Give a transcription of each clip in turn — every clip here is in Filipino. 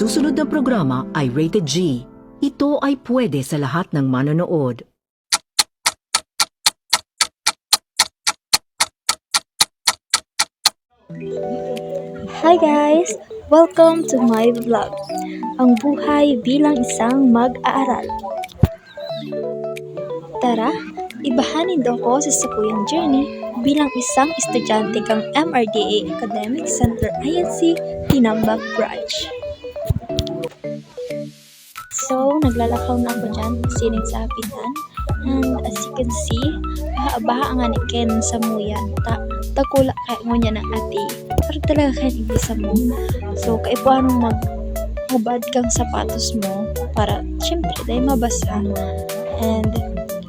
susunod na programa ay rated G. Ito ay pwede sa lahat ng manonood. Hi guys! Welcome to my vlog. Ang buhay bilang isang mag-aaral. Tara, ibahanin daw ko sa sakuyang journey bilang isang estudyante kang MRDA Academic Center INC Tinambak Branch. So, naglalakaw na ako dyan, sining sa hapitan. And as you can see, baha-baha nga ni Ken sa muyan. Ta takula kay mo niya ng ati. Pero talaga kaya ibisa mo. So, kay paano mag hubad kang sapatos mo para syempre dahil mabasa. And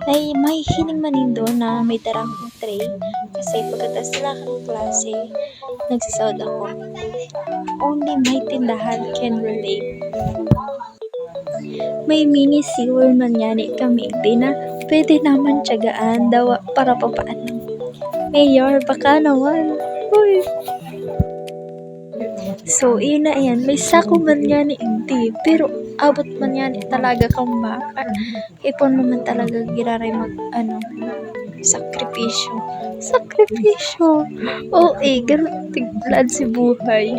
ay may hiling manindo na may darang tray kasi pagkatas sila kang klase nagsasawad ako. Only my tindahan can relate. May mini sewer man yan eh kami na pwede naman tiyagaan daw para papaano. Mayor, baka naman. Uy. So, yun na yan. May sako man yan ni hindi. Pero, abot man yan eh, talaga kang baka. Ipon mo man talaga giraray mag, ano, sakripisyo. Sakripisyo. Oo eh, ganun tiglad si buhay.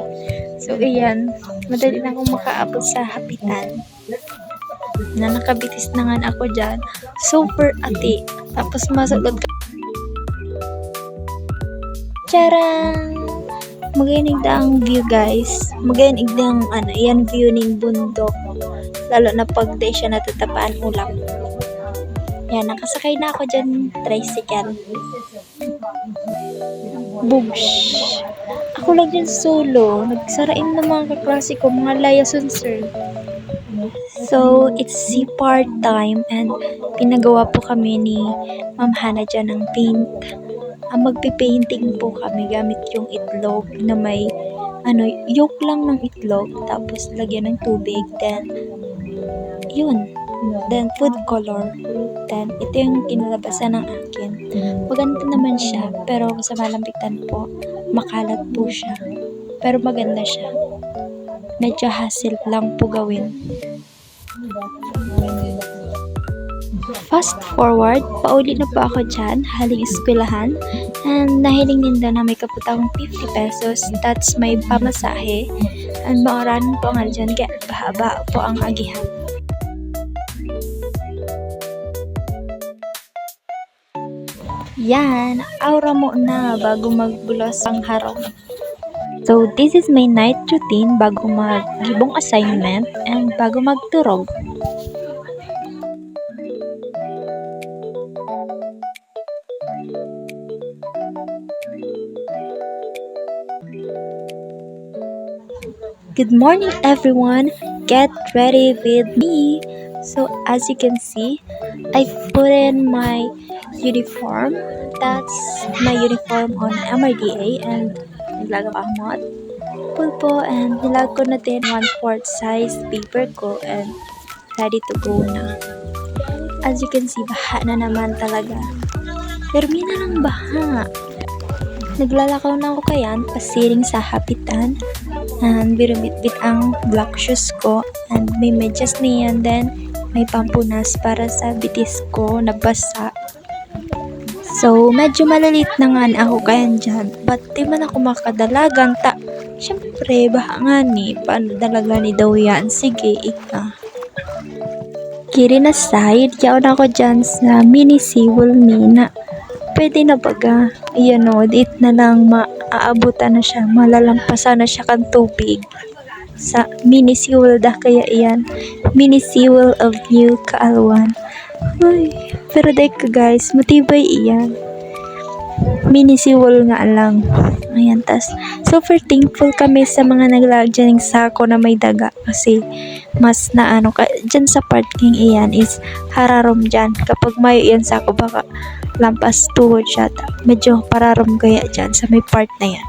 So, ayan. Madali na akong makaabot sa hapitan na nakabitis na nga ako dyan. Super ati. Tapos masulod ka. Charan! Magayinig da ang view guys. Magayinig da ang ano, yan view ning bundok. Lalo na pag di siya natatapaan ulap. Yan, nakasakay na ako dyan tricycle. Boosh! Ako lang dyan solo. Nagsarain ng mga kaklase ko, mga layason sir. So, it's si part time and pinagawa po kami ni Ma'am Hana dyan ng paint. Ang magpipainting po kami gamit yung itlog na may ano, yolk lang ng itlog tapos lagyan ng tubig then yun. Then food color. Then ito yung kinalabasan ng akin. Maganda naman siya pero sa malampitan po. Makalat po siya. Pero maganda siya medyo hassle lang po gawin Fast forward, pauli na po ako dyan, haling eskwelahan. And nahiling din daw na may kaputang 50 pesos, that's my pamasahe. And maoran po nga dyan, kaya bahaba po ang agihan. Yan, aura mo na bago magbulos ang harong. So, this is my night routine bago maggibong assignment and bago magturog. Good morning, everyone. Get ready with me. So, as you can see, I put in my uniform. That's my uniform on MRDA and naglaga pa mod. Pulpo and nilag ko na din 1/4 size paper ko and ready to go na. As you can see, baha na naman talaga. Pero na lang baha. Naglalakaw na ako kayan, pasiring sa hapitan. And binubit-bit ang black shoes ko. And may medyas niyan then may pampunas para sa bitis ko na basa. So, medyo malalit na nga ako kayan dyan. But di man ako makadalagan ta. Siyempre, baka nga ni, paano dalaga ni daw yan? Sige, ika. Kiri na side, yaon ako dyan sa mini seawall nina. Pwede na baga. Ayan o, dit na lang maaabutan na siya. Malalampasan na siya kan tubig. Sa mini seawall dah kaya iyan. Mini seawall of New Kaalwan. Uy, pero dahil ka guys, matibay iyan. Mini seawall nga lang. Ayan, tas super thankful kami sa mga naglagyan ng sako na may daga. Kasi mas na ano ka dyan sa parking iyan is hararom dyan. Kapag may iyan sako baka lampas tuhod siya. Medyo pararom kaya dyan sa may part na yan.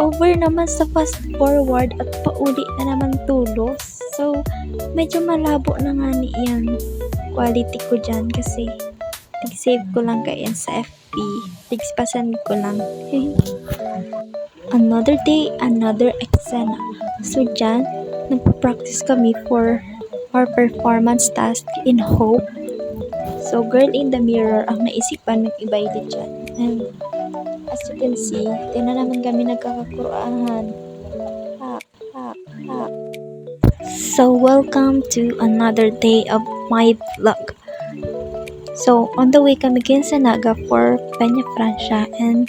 Over naman sa fast forward at pauli na naman tulos so medyo malabo na nga ni iyan quality ko dyan kasi tig-save ko lang kaya sa FB tigspasan ko lang Another day, another eksena. So dyan, nagpa-practice kami for our performance task in hope. So, girl in the mirror ang naisipan ng iba dyan. And as you can see, tina naman kami nagkakakuraahan. So, welcome to another day of my vlog. So, on the way kami kin sa Naga for Peña Francia and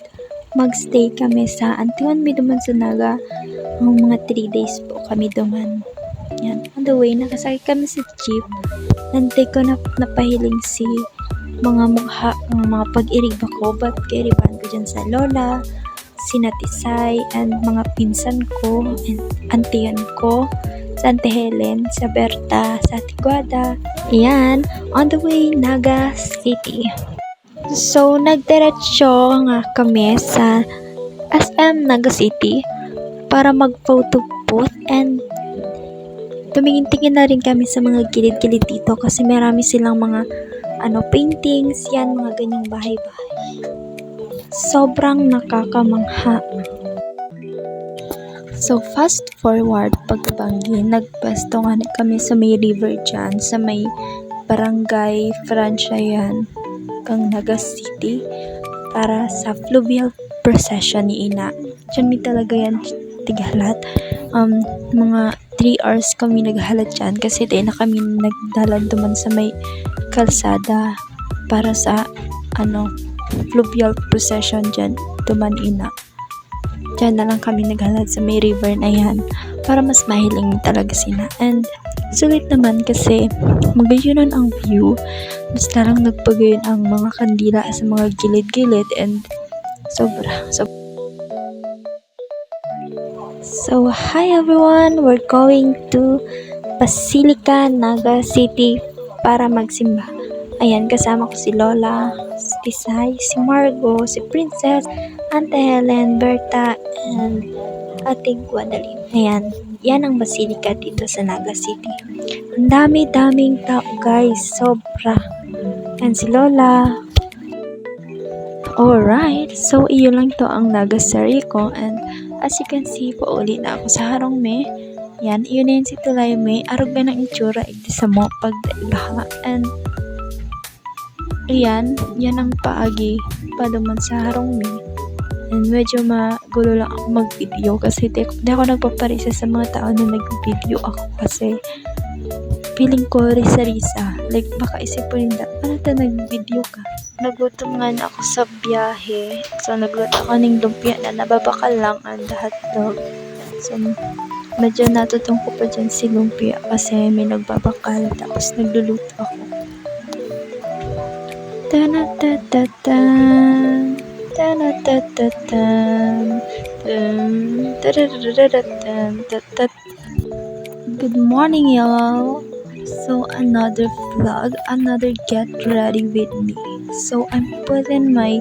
magstay kami sa Antigua Miduman sa Naga ang mga 3 days po kami duman. Yan. On the way, nakasakay kami sa jeep. Nantay ko na napahiling si mga mukha, mga, mga pag-iriba ko. Ba't kairiban ko dyan sa lola, sinatisay, and mga pinsan ko, and antiyan ko, sa Ante Helen, sa Berta, sa Tiguada. Ayan, on the way, Naga City. So, nagdiretso nga kami sa SM Naga City para mag-photo booth and tumingin-tingin na rin kami sa mga gilid-gilid dito kasi marami silang mga ano paintings, yan mga ganyang bahay-bahay. Sobrang nakakamangha. So, fast forward pagkabanggi, nagpesto nga kami sa may river dyan, sa may barangay Francia yan, kang Naga City, para sa fluvial procession ni Ina. Diyan mi talaga yan tighalat. Um, mga 3 hours kami naghalat dyan kasi di na kami nagdalan duman sa may kalsada para sa ano fluvial procession dyan duman ina dyan na lang kami naghalat sa may river na yan para mas mahiling talaga sila and sulit naman kasi magayon ang view basta lang nagpagayon ang mga kandila sa mga gilid-gilid and sobra so So, hi everyone! We're going to Basilica, Naga City para magsimba. Ayan, kasama ko si Lola, si Tisay, si Margo, si Princess, Ante Helen, Berta, and Ate Guadaline. Ayan, yan ang Basilica dito sa Naga City. Ang dami-daming tao guys, sobra. And si Lola. Alright, so iyon lang to ang Naga ko and as you can see, pauli na ako sa harong me. Yan, iyon na yun si Tulay me. Arog na ng itsura, iti sa mo pag daibaha. And, ayan, yan ang paagi pa duman sa harong me. And medyo magulo lang ako mag-video kasi di, di ako nagpaparisa sa mga tao na nag-video ako kasi feeling ko risa-risa. Like, baka isipin nila, ano ta nag-video ka? Nagutom nga na ako sa biyahe. So, nagluto ako ng lumpia na nababakal lang ang hotdog. So, medyo natutong ko pa dyan si lumpia kasi may nagbabakal. Tapos, nagluluto ako. Tanatatan. Tanatatan. Tan. Tararararatan. Good morning, y'all. So, another vlog, another get ready with me. So, I'm putting my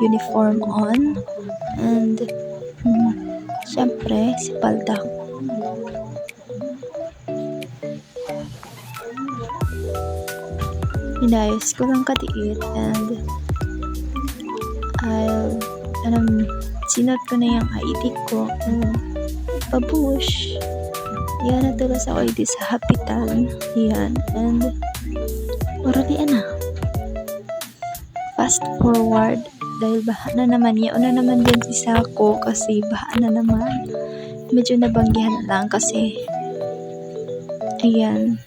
uniform on. And, hmm, syempre, si palda. Inayos ko lang katiit and I'll, alam, sinot ko na yung ID ko and pabush. Yan, natulas ako ID sa Hapital. Yan, and orali na. Fast forward dahil baha na naman. Yaon na naman din si Sako kasi baha na naman. Medyo nabanggihan lang kasi ayan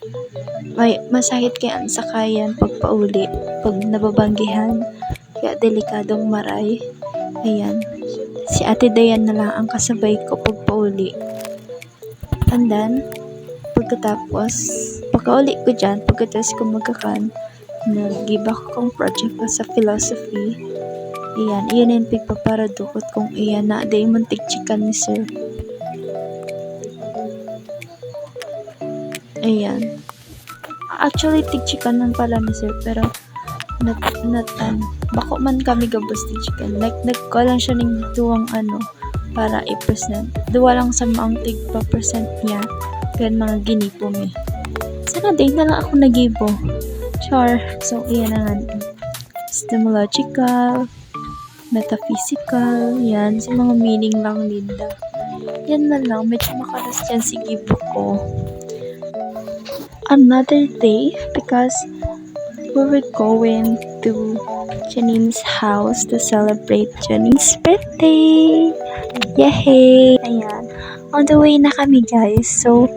may masakit kaya ang sakayan pag pauli pag nababanggihan kaya delikadong maray. Ayan. Si ate Dayan na lang ang kasabay ko pag pauli and then pagkatapos pagkauli ko dyan pagkatapos ko magkakan nag-give kong project ko sa philosophy. Iyan iyan yung pigpaparadukot kung iyan na day muntik chikan ni sir. Ayan. Actually tig-chicken man pala ni sir pero nat nat ano bako man kami gabos tig-chicken like nagko lang siya ng tuwang ano para i-present. Duwa lang sa maong tig pa present niya. Kaya mga ginipo mi sana din na lang ako nagibo. Char. So iyan na nga. Systemological, metaphysical, yan, sa mga meaning lang linda. yan na lang, medyo makalas dyan si gibo ko. Another day because we were going to Janine's house to celebrate Janine's birthday. Yay! Ayan. On the way na kami guys. So,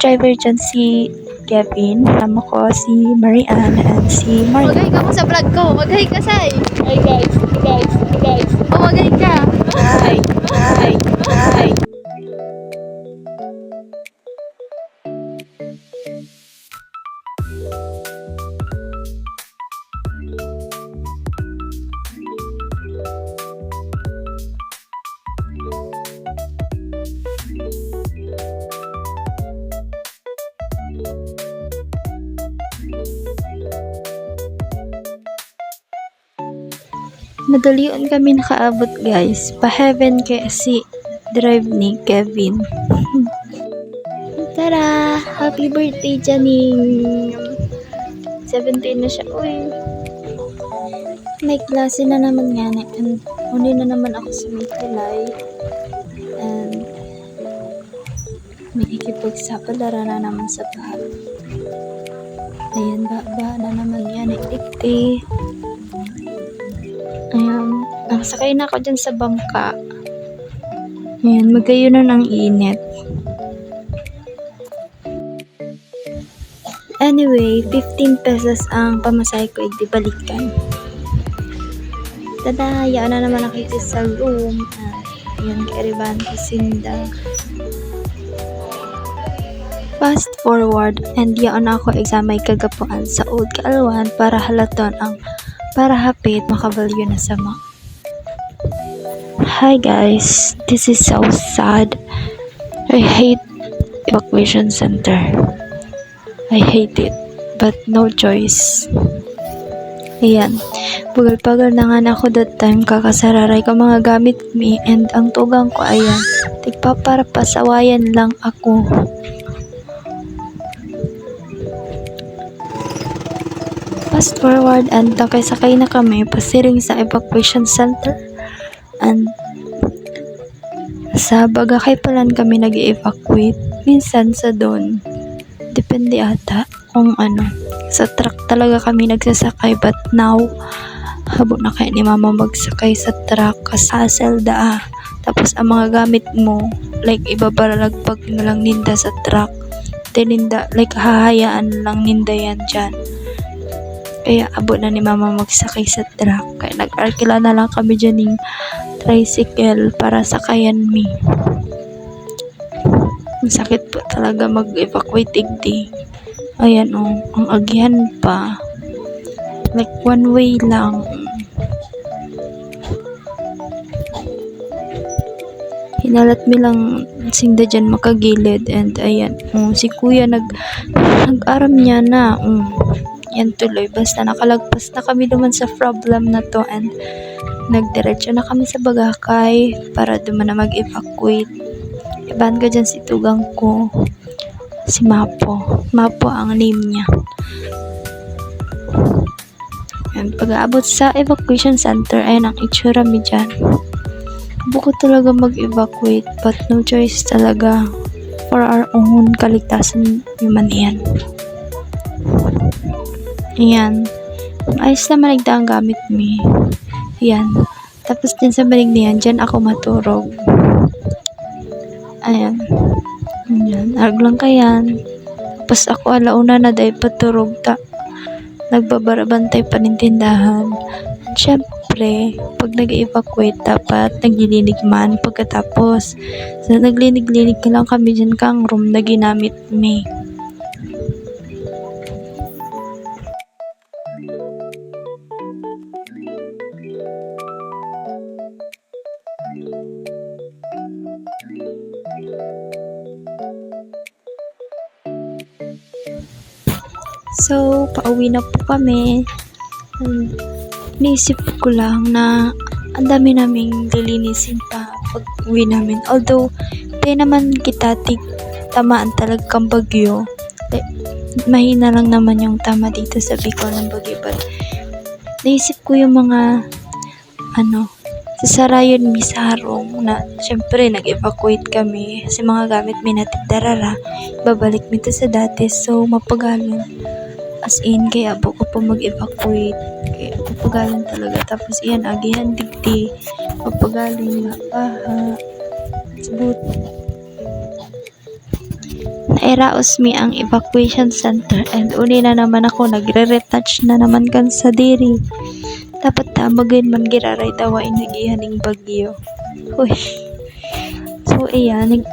driver dyan si Kevin. Tama ko si Marianne and si Mark. Magay ka mo sa vlog ko. Magay ka, Say. Hi, guys. Hi, guys. Hi, guys. Oh, magay ka. Madalion kami nakaabot guys. Pa-heaven kaya si drive ni Kevin. Tara! Happy birthday, Janine! 17 na siya. Uy! May klase na naman nga. And uli na naman ako sa may kilay. And may ikipagsapalara na naman sa bahay. Ayan, ba, na naman yan. Itikti. Nakasakay na ako dyan sa bangka. Ayan, magayo na ng init. Anyway, 15 pesos ang pamasahe ko, di balikan. Tada, yaan na naman ako sa room. Ah, Ayan, kariban ko. Fast forward, and yaan ako examay kagapuan sa Old Kaalwan para halaton ang para hapit makabalyo na sama. Hi guys, this is so sad. I hate evacuation center. I hate it, but no choice. Ayan, bugal-pagal na nga ako that time kakasararay ka mga gamit mi and ang tugang ko ayan, tigpa para pasawayan lang ako. Fast forward and sakay na kami pasiring sa evacuation center and sa Bagakay Palan kami nag evacuate minsan sa doon. Depende ata kung ano. Sa truck talaga kami nagsasakay but now habo na kayo ni mama magsakay sa truck kasi hassle da ah. tapos ang mga gamit mo like ibabalagpag na lang ninda sa truck. Tininda like hahayaan lang ninda yan dyan kaya abot na ni mama magsakay sa truck. Kaya nag-arkila na lang kami dyan ng tricycle para sakayan mi. Ang sakit po talaga mag-evacuate igdi. Ayan o, ang agyan pa. Like one way lang. Hinalat mi lang sinda dyan makagilid and ayan, oh, si kuya nag nag-aram niya na. Oh yan tuloy. Basta nakalagpas na kami duman sa problem na to and nagdiretso na kami sa Bagakay para duman na mag-evacuate. Iban ka dyan si tugang ko. Si Mapo. Mapo ang name niya. And pag-aabot sa evacuation center, ayan ang itsura mi dyan. Buko talaga mag-evacuate but no choice talaga for our own kaligtasan human yan. Ayan. Ayos naman nagda ang gamit mi. Ayan. Tapos din sa balig niyan, dyan ako maturog. Ayan. Ayan. Arg lang kayan. Tapos ako alauna na dahil paturog ta. Nagbabarabantay panintindahan. At syempre, pag nag-evacuate, dapat naglilinig man pagkatapos. So, naglinig-linig ka lang kami dyan kang room na ginamit mi. So, pauwi na po kami. Um, naisip ko lang na ang dami naming lilinisin pa pag uwi namin. Although, tayo naman kita tig tamaan talagang bagyo. Eh, mahina lang naman yung tama dito sa Bicol ng bagyo. But, naisip ko yung mga ano, sa harong na syempre nag-evacuate kami kasi mga gamit mi natin darara babalik mi to sa dati so mapagalon as in kaya abo ko pa mag-evacuate. Kaya mapagalon talaga. Tapos iyan agihan digdi. Mapagalon nga baha. Sabut nairaos mi ang evacuation center and uni na naman ako. Nagre-retouch na naman kan sa diri. Dapat tamagin man giraray tawa inagihaning bagyo. Uy. so ayan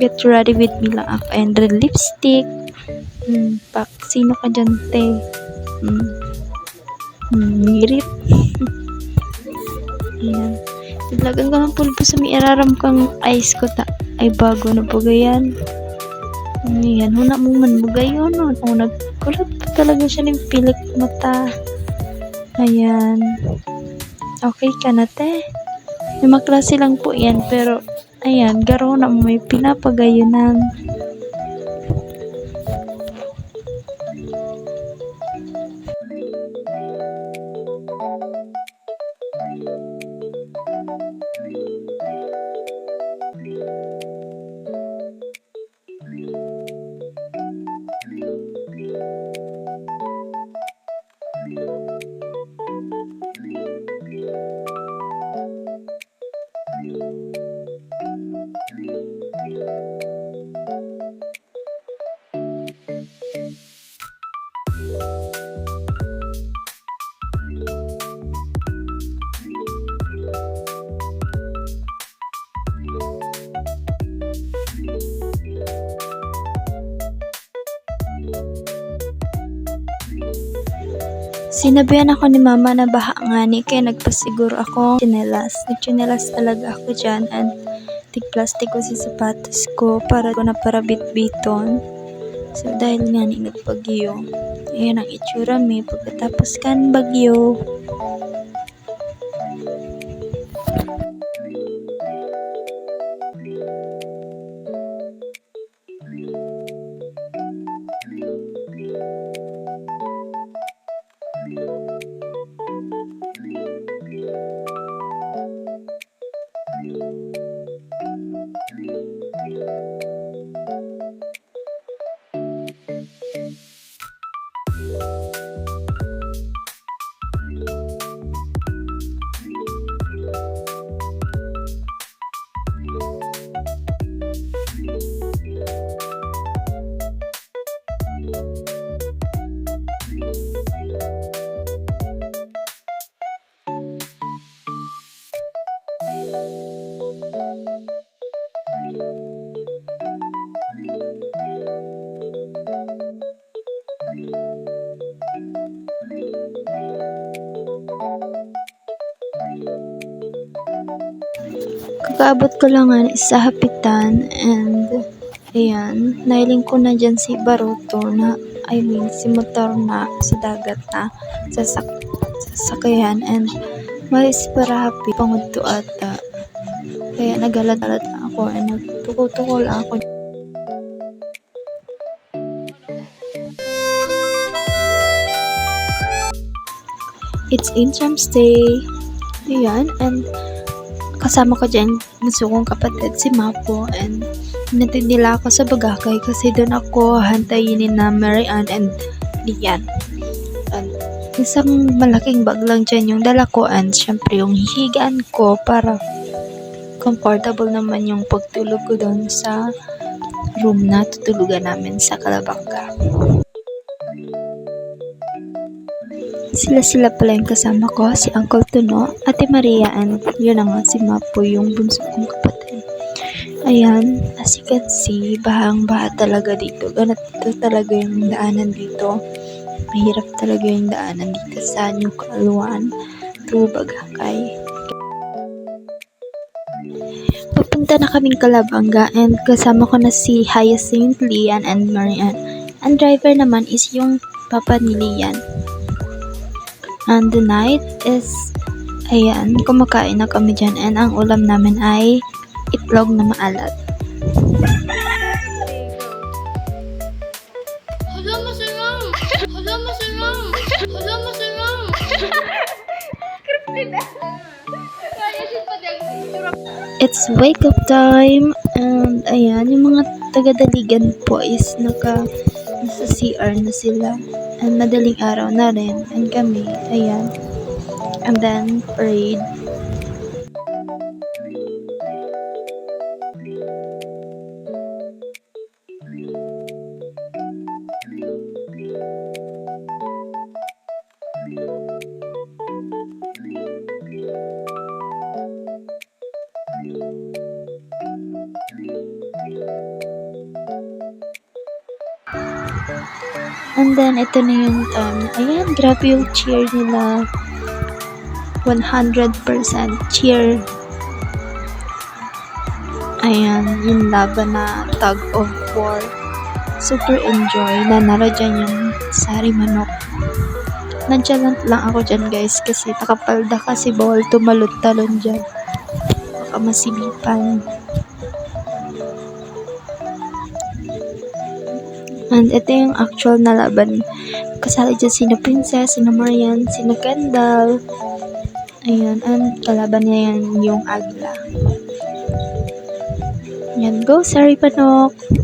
get ready with me lang ako. And red lipstick hmm, pak sino ka dyan te hmm. Hmm, mirit ayan Naglagan ko ng pulpo sa may iraram kang ice ko ta ay bago na bagayan Ayan, huna mo man magayon no. O, nagkulat talaga siya ng pilik mata. Ayan. Okay ka na, te. May maklase lang po yan, pero, ayan, garo na mo may pinapagayunan. Sinabihan ako ni mama na baha nga ni kaya nagpasiguro ako chinelas. Nagchinelas talaga ako dyan and tig-plastic ko sa sapatos ko para ko na para bitbiton. So dahil nga ni nagpagyo. Ayan ang itsura mi pagkatapos kan bagyo. Kakaabot ko lang nga sa hapitan and ayan, nailing ko na dyan si Baruto na I mean si motor na sa dagat na sasak sasakayan and mais para happy pangudto ata kaya nagalat-alat ako and nagtukol-tukol ako It's Intrams Day. Ayan, and kasama ko dyan gusto kong kapatid si Mapo and hinatid nila ako sa Bagakay kasi doon ako hantayin na Mary Ann and Lian. And isang malaking bag lang dyan yung dala ko and syempre yung hihigaan ko para comfortable naman yung pagtulog ko doon sa room na tutulugan namin sa Calabanga. Sila-sila pala yung kasama ko, si Uncle Tuno, Ate Maria, and yun na nga si Mapo, yung bunso kong kapatid. Ayan, as you can see, bahang-baha talaga dito. Ganito talaga yung daanan dito. Mahirap talaga yung daanan dito sa New Kaluan to Bagakay. Papunta na kaming Kalabanga and kasama ko na si Hyacinth, Lian, and Marian. Ang driver naman is yung papa ni Lian. And the night is, ayan, kumakain na kami dyan. And ang ulam namin ay itlog na maalat. Hala, masarap! Hala, masarap! Hala, masarap! It's wake up time and ayan, yung mga taga-daligan po is naka nasa CR na sila. And madaling araw na rin. And kami, ayan. And then parade ito na yung time. Ayan, grabe yung cheer nila. 100% cheer. Ayan, yung laban na tug of war. Super enjoy. Nanalo dyan yung sari manok. Nandiyan lang, lang ako dyan guys kasi nakapalda kasi bawal tumalon-talon dyan. Baka masibipan. And ito yung actual na laban. Kasali dyan sina Princess, sina Marian, sina Kendall. Ayan, and kalaban niya yan yung Agla. Yan, go, Sari Panok!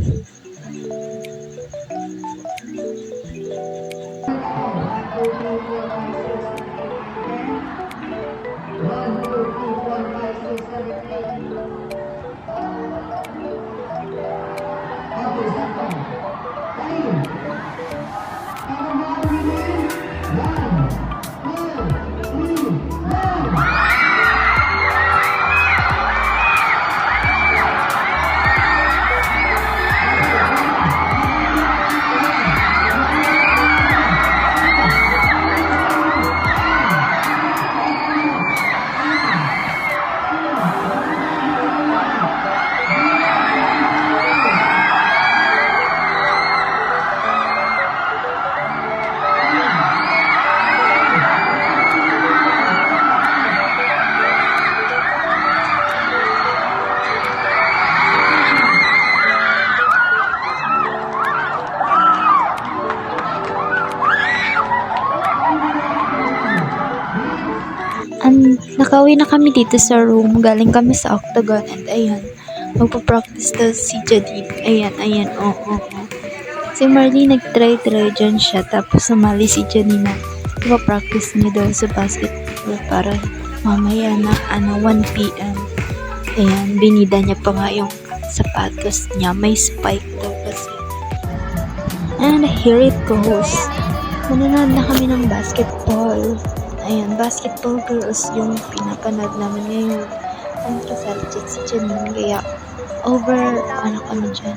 Nakauwi na kami dito sa room. Galing kami sa Octagon. And ayan, magpa-practice daw si Jadid. Ayan, ayan, oo, oo, oo. Si Marley nag-try-try dyan siya. Tapos sumali si Janina. Magpa-practice niya daw sa basketball para mamaya na ano, 1pm. Ayan, binida niya pa nga yung sapatos niya. May spike daw kasi. And here it goes. Manonood na kami ng basketball. Ayan, basketball girls yung pinapanood namin ngayon. Ang kasalit si Janine. Kaya, over, ano kami dyan.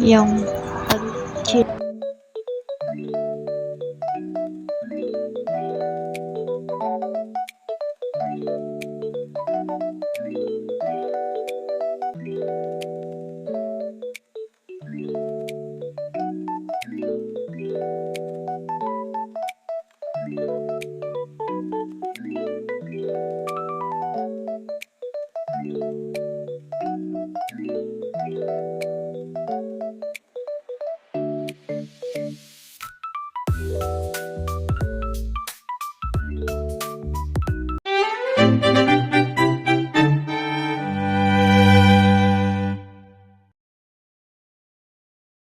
Yung pag-chill.